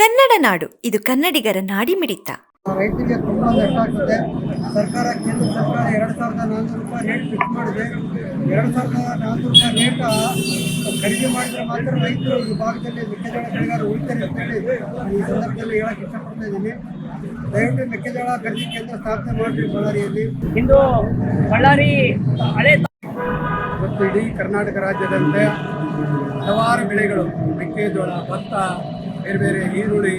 ಕನ್ನಡ ನಾಡು ಇದು ಕನ್ನಡಿಗರ ನಾಡಿಮಿಡಿತ. ರೈತರಿಗೆ ತುಂಬಾ ನಷ್ಟ ಆಗ್ತದೆ. ಸರ್ಕಾರ ಕೇಂದ್ರ ಸರ್ಕಾರ ಎರಡು ಸಾವಿರದ ನಾನ್ನೂರು ರೂಪಾಯಿ ರೇಟ್ ಫಿಕ್ಸ್ ಮಾಡಿದೆ. ಎರಡು ಸಾವಿರದ ನಾನ್ನೂರು ರೂಪಾಯಿ ರೇಟ್ ಖರೀದಿ ಮಾಡಿದ್ರೆ ಮಾತ್ರ ರೈತರು ಈ ಭಾಗದಲ್ಲಿ ಮೆಕ್ಕೆಜೋಳ ಬೆಳೆಗಾರ ಉಳಿತಾರೆ ಅಂತೇಳಿ ಈ ಸಂದರ್ಭದಲ್ಲಿ ಹೇಳಕ್ ಇಷ್ಟಪಡ್ತಾ ಇದ್ದೀನಿ. ದಯವಿಟ್ಟು ಮೆಕ್ಕೆಜೋಳ ಖರೀದಿ ಕೇಂದ್ರ ಸ್ಥಾಪನೆ ಮಾಡಿರಿ ಬಳ್ಳಾರಿಯಲ್ಲಿ. ಇಂದು ಬಳ್ಳಾರಿ ಹಳೆ ಮತ್ತು ಇಡೀ ಕರ್ನಾಟಕ ರಾಜ್ಯದಂತೆ ಹಲವಾರು ಬೆಳೆಗಳು ಮೆಕ್ಕೆಜೋಳ ಭತ್ತ ಬೇರೆ ಬೇರೆ ಈರುಳ್ಳಿ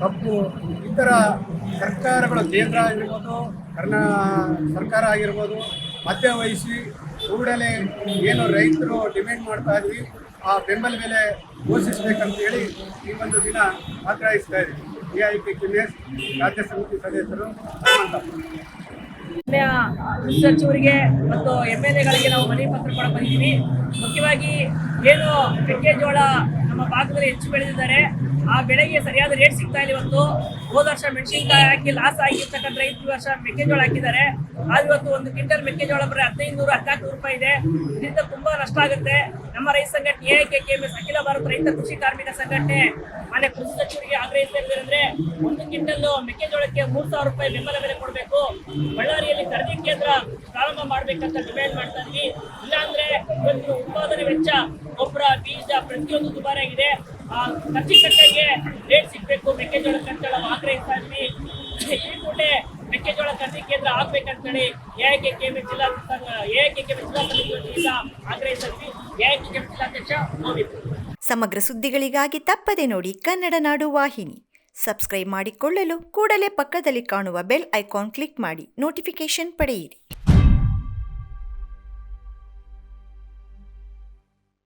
ಕಬ್ಬು, ಇತರ ಸರ್ಕಾರಗಳು, ಕೇಂದ್ರ ಆಗಿರ್ಬೋದು, ಕರ್ನಾ, ಸರ್ಕಾರ ಆಗಿರ್ಬೋದು ಮಧ್ಯ ವಹಿಸಿ ಕೂಡಲೇ ಏನು ರೈತರು ಡಿಮ್ಯಾಂಡ್ ಮಾಡ್ತಾ ಇದ್ವಿ, ಆ ಬೆಂಬಲ ಬೆಲೆ ಘೋಷಿಸಬೇಕಂತೇಳಿ ಈ ಒಂದು ದಿನ ಆಗ್ರಹಿಸ್ತಾ ಇದ್ದೀವಿ ಎ ಐ ಪಿ ಕಿನ್ನೆಸ್ ರಾಜ್ಯ ಸಮಿತಿ ಸದಸ್ಯರು ಸಚಿವರಿಗೆ ಮತ್ತು ಎಂ ಎಲ್ ಎಗಳಿಗೆ ನಾವು ಮನವಿ ಪತ್ರ ಕೂಡ ಬಂದಿದ್ದೀವಿ ಮುಖ್ಯವಾಗಿ ಏನು ಮೆಕ್ಕೆಜೋಳ ನಮ್ಮ ಭಾಗದಲ್ಲಿ ಹೆಚ್ಚು ಬೆಳೆದಿದ್ದಾರೆ. ಆ ಬೆಳೆಗೆ ಸರಿಯಾದ ರೇಟ್ ಸಿಗ್ತಾ ಇಲ್ಲ ಇವತ್ತು. ಹೋದ ವರ್ಷ ಮೆಣಸಿನಕಾಯಿ ಹಾಕಿ, ಲಾಸ್ ಆಗಿರ್ತಕ್ಕಂಥ ರೈತರು ವರ್ಷ ಮೆಕ್ಕೆಜೋಳ ಹಾಕಿದ್ದಾರೆ. ಆದ್ರೆ ಇವತ್ತು ಒಂದು ಕ್ವಿಂಟಲ್ ಮೆಕ್ಕೆಜೋಳ ಬರೀ ಹದಿನೈದು ನೂರು ಹದಿನಾಲ್ಕು ರೂಪಾಯಿ ಇದೆ. ಇದರಿಂದ ತುಂಬಾ ನಷ್ಟ ಆಗುತ್ತೆ. ನಮ್ಮ ರೈತ ಸಂಘಟನೆ ಎ ಕೆ ಎಸ್ ಅಖಿಲ ಭಾರತ ರೈತ ಕೃಷಿ ಕಾರ್ಮಿಕ ಸಂಘಟನೆ ಮನೆ ಕೃಷಿ ಸಚಿವರಿಗೆ ಅಂದ್ರೆ ಒಂದು ಕ್ವಿಂಟಲ್ ಮೆಕ್ಕೆಜೋಳಕ್ಕೆ ಮೂರ್ ಸಾವಿರ ರೂಪಾಯಿ ಬೆಂಬಲ ಬೆಲೆ ಕೊಡಬೇಕು. ಬಳ್ಳಾರಿಯಲ್ಲಿ ಖರೀದಿ ಕೇಂದ್ರ ಪ್ರಾರಂಭ ಮಾಡ್ಬೇಕಂತ ಡಿಮ್ಯಾಂಡ್ ಮಾಡ್ತಾ ಇದ್ವಿ ಇಲ್ಲಾಂದ್ರೆ ಇವತ್ತು ಉತ್ಪಾದನೆ ವೆಚ್ಚ ಗೊಬ್ಬರ, ಬೀಜ ಪ್ರತಿಯೊಂದು ದುಬಾರಿ ಆಗಿದೆ. ಆ ಖರ್ಚು ಕಟ್ಟೆಗೆ ರೇಟ್ ಸಿಗ್ಬೇಕು, ಮೆಕ್ಕೆಜೋಳ ಕಟ್ಟಳ ಆಗ್ರಹಿಸ್ತಾ ಇದ್ವಿ ಈ ಕೂಡಲೇ ಮೆಕ್ಕೆಜೋಳ ಖರೀದಿ ಕೇಂದ್ರ ಆಗ್ಬೇಕಂತೇಳಿ ಎ ಕೆ ಎಂ ಜಿಲ್ಲಾ ಎ ಕೆ ಜಿಲ್ಲಾ ಸಮಿತಿ ವತಿಯಿಂದ ಸಮಗ್ರ ಸುದ್ದಿಗಳಿಗಾಗಿ ತಪ್ಪದೆ ನೋಡಿ ಕನ್ನಡ ನಾಡು ವಾಹಿನಿ. ಸಬ್ಸ್ಕ್ರೈಬ್ ಮಾಡಿಕೊಳ್ಳಲು ಕೂಡಲೇ ಪಕ್ಕದಲ್ಲಿ ಕಾಣುವ ಬೆಲ್ ಐಕಾನ್ ಕ್ಲಿಕ್ ಮಾಡಿ ನೋಟಿಫಿಕೇಶನ್ ಪಡೆಯಿರಿ.